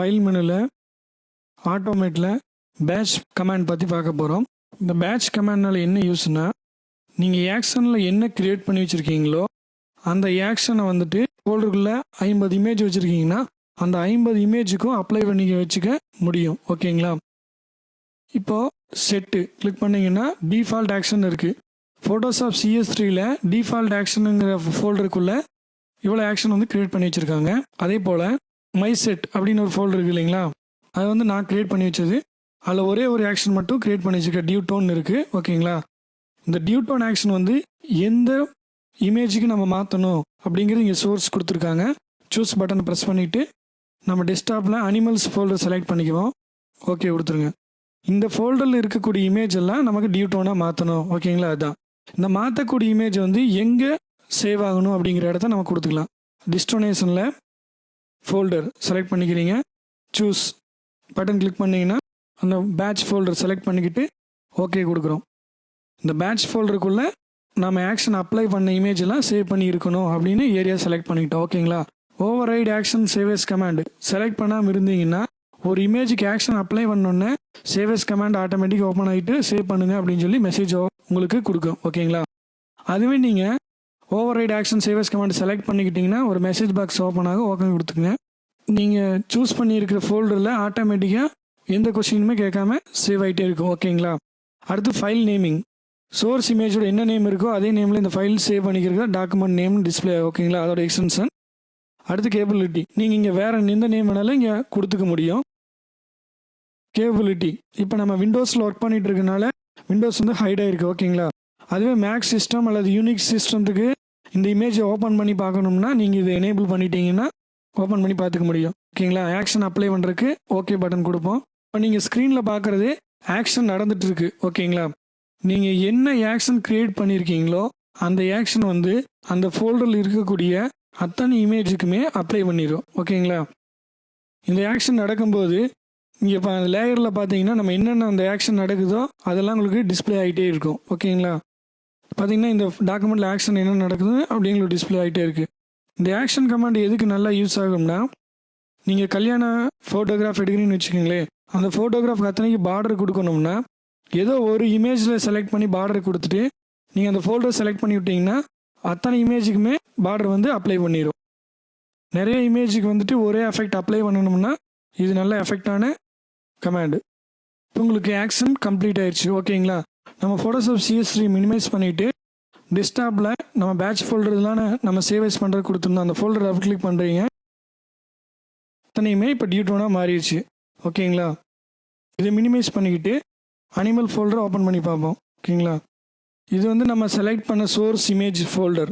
File மெனுவில் ஆட்டோமேட்டில் batch command பற்றி பார்க்க போகிறோம் இந்த பேட்ச் கமாண்ட்னால என்ன யூஸ்னால் நீங்கள் ஆக்ஷனில் என்ன க்ரியேட் பண்ணி வச்சுருக்கீங்களோ அந்த ஆக்ஷனை வந்துட்டு ஃபோல்டருக்குள்ளே ஐம்பது இமேஜ் வச்சுருக்கீங்கன்னா அந்த ஐம்பது இமேஜுக்கும் அப்ளை பண்ணி வச்சுக்க முடியும். ஓகேங்களா? இப்போது செட்டு கிளிக் பண்ணிங்கன்னா டிஃபால்ட் ஆக்ஷன் இருக்குது ஃபோட்டோஷாப் சிஎஸ் த்ரீயில் டிஃபால்ட் ஆக்ஷனுங்கிற ஃபோல்டருக்குள்ளே இவ்வளோ ஆக்ஷன் வந்து க்ரியேட் பண்ணி வச்சுருக்காங்க. அதே போல் மை செட் அப்படின்னு ஒரு ஃபோல்டர் இருக்கு இல்லைங்களா? அது வந்து நான் க்ரியேட் பண்ணி வச்சது. அதில் ஒரே ஒரு ஆக்ஷன் மட்டும் க்ரியேட் பண்ணி வச்சுருக்கேன். டியூ டோன் இருக்குது ஓகேங்களா? இந்த டியூ டோன் ஆக்ஷன் வந்து எந்த இமேஜுக்கு நம்ம மாற்றணும் அப்படிங்கிறது இங்கே சோர்ஸ் கொடுத்துருக்காங்க. சூஸ் பட்டனை ப்ரெஸ் பண்ணிவிட்டு நம்ம டெஸ்க்டாப்பில் அனிமல்ஸ் ஃபோல்டர் செலக்ட் பண்ணிக்குவோம். ஓகே கொடுத்துருங்க. இந்த ஃபோல்டரில் இருக்கக்கூடிய இமேஜ் எல்லாம் நமக்கு டியூ டோனாக மாற்றணும் ஓகேங்களா? அதுதான் இந்த மாற்றக்கூடிய இமேஜ் வந்து எங்கே சேவ் ஆகணும் அப்படிங்கிற இடத்த நம்ம கொடுத்துக்கலாம். டிஸ்டோனேஷனில் ஃபோல்டர் செலக்ட் பண்ணிக்கிறீங்க. சூஸ் பட்டன் கிளிக் பண்ணிங்கன்னா அந்த பேட்ச் ஃபோல்டர் செலக்ட் பண்ணிக்கிட்டு ஓகே கொடுக்குறோம். இந்த பேட்ச் ஃபோல்டருக்குள்ளே நம்ம ஆக்ஷன் அப்ளை பண்ண இமேஜ் எல்லாம் சேவ் பண்ணி இருக்கணும் அப்படின்னு ஏரியா செலக்ட் பண்ணிக்கிட்டோம். ஓகேங்களா override action save as command select பண்ணாமல் இருந்தீங்கன்னா ஒரு இமேஜுக்கு ஆக்ஷன் அப்ளை பண்ணோன்னே save as command automatic open ஆகிட்டு சேவ் பண்ணுங்க அப்படின்னு சொல்லி மெசேஜ் உங்களுக்கு கொடுக்கும். ஓகேங்களா அதுவே நீங்கள் ஓவர் ரைட் ஆக்ஷன் சேவர்ஸ் கமெண்ட் செலக்ட் பண்ணிக்கிட்டிங்கன்னா ஒரு மெசேஜ் பாக்ஸ் ஓப்பன் ஆக ஓகே கொடுத்துங்க நீங்கள் சூஸ் பண்ணியிருக்கிற ஃபோல்டரில் ஆட்டோமேட்டிக்காக எந்த கொஸ்டினுமே கேட்காம சேவ் ஆகிட்டே இருக்கும். ஓகேங்களா அடுத்து ஃபைல் நேமிங் சோர்ஸ் இமேஜோட என்ன நேம் இருக்கோ அதே நேமில் இந்த ஃபைல் சேவ் பண்ணிக்கிறது டாக்குமெண்ட் நேம் டிஸ்பிளே ஓகேங்களா அதோட எக்ஸ்டென்ஷன் அடுத்து கேபிலிட்டி நீங்கள் இங்கே வேறு எந்த நேம் வேணாலும் இங்கே கொடுத்துக்க முடியும். கேபிலிட்டி இப்போ நம்ம விண்டோஸில் ஒர்க் பண்ணிட்டு இருக்கனால விண்டோஸ் வந்து ஹைட் ஆகிருக்கு ஓகேங்களா அதுவே மேக் சிஸ்டம் அல்லது யூனிக் சிஸ்டத்துக்கு இந்த இமேஜை ஓப்பன் பண்ணி பார்க்கணும்னா நீங்கள் இதை எனேபிள் பண்ணிட்டீங்கன்னா ஓப்பன் பண்ணி பார்த்துக்க முடியும். ஓகேங்களா? ஆக்ஷன் அப்ளை பண்ணுறதுக்கு ஓகே பட்டன் கொடுப்போம். இப்போ நீங்கள் ஸ்க்ரீனில் பார்க்குறது ஆக்ஷன் நடந்துட்டுருக்கு. ஓகேங்களா? நீங்கள் என்ன ஆக்ஷன் க்ரியேட் பண்ணியிருக்கீங்களோ அந்த ஆக்ஷன் வந்து அந்த ஃபோல்டரில் இருக்கக்கூடிய அத்தனை இமேஜுக்குமே அப்ளை பண்ணிடும் ஓகேங்களா? இந்த ஆக்ஷன் நடக்கும்போது இங்கே இப்போ அந்த லேயரில் பார்த்தீங்கன்னா நம்ம என்னென்ன அந்த ஆக்ஷன் நடக்குதோ அதெல்லாம் உங்களுக்கு டிஸ்ப்ளே ஆகிட்டே இருக்கும். ஓகேங்களா? பார்த்தீங்கன்னா இந்த டாக்குமெண்ட்டில் ஆக்ஷன் என்ன நடக்குது அப்படிங்கிற டிஸ்பிளே டிஸ்ப்ளே ஆகிட்டே இருக்குது இந்த ஆக்ஷன் கமாண்ட் எதுக்கு நல்லா யூஸ் ஆகும்னா நீங்கள் கல்யாண ஃபோட்டோகிராஃப் எடுக்கிறீங்கன்னு வச்சுக்கோங்களேன். அந்த ஃபோட்டோகிராஃப் அத்தனைக்கு பார்டர் கொடுக்கணும்னா ஏதோ ஒரு இமேஜில் செலக்ட் பண்ணி பார்டர் கொடுத்துட்டு நீங்கள் அந்த ஃபோல்டர் செலக்ட் பண்ணி விட்டீங்கன்னா அத்தனை இமேஜுக்குமே பார்டர் வந்து அப்ளை பண்ணிடும் நிறைய இமேஜுக்கு வந்துட்டு ஒரே எஃபெக்ட் அப்ளை பண்ணணும்னா இது நல்ல எஃபெக்டான கமாண்டு இப்போ உங்களுக்கு ஆக்ஷன் கம்ப்ளீட் ஆயிடுச்சு ஓகேங்களா நம்ம ஃபோட்டோஷாப் சிஎஸ் மினிமைஸ் பண்ணிவிட்டு டெஸ்க்டாப்பில் நம்ம பேட்ச் ஃபோல்டர் இதெல்லாம் நம்ம சேவைஸ் பண்ணுறது கொடுத்துருந்தோம். அந்த ஃபோல்டர் டபுள் கிளிக் பண்ணுறீங்க அத்தனையுமே இப்போ டியூட்டோனாக மாறிடுச்சு. ஓகேங்களா? இதை மினிமைஸ் பண்ணிக்கிட்டு அனிமல் ஃபோல்டர் ஓப்பன் பண்ணி பார்ப்போம். ஓகேங்களா? இது வந்து நம்ம செலக்ட் பண்ண சோர்ஸ் இமேஜ் ஃபோல்டர்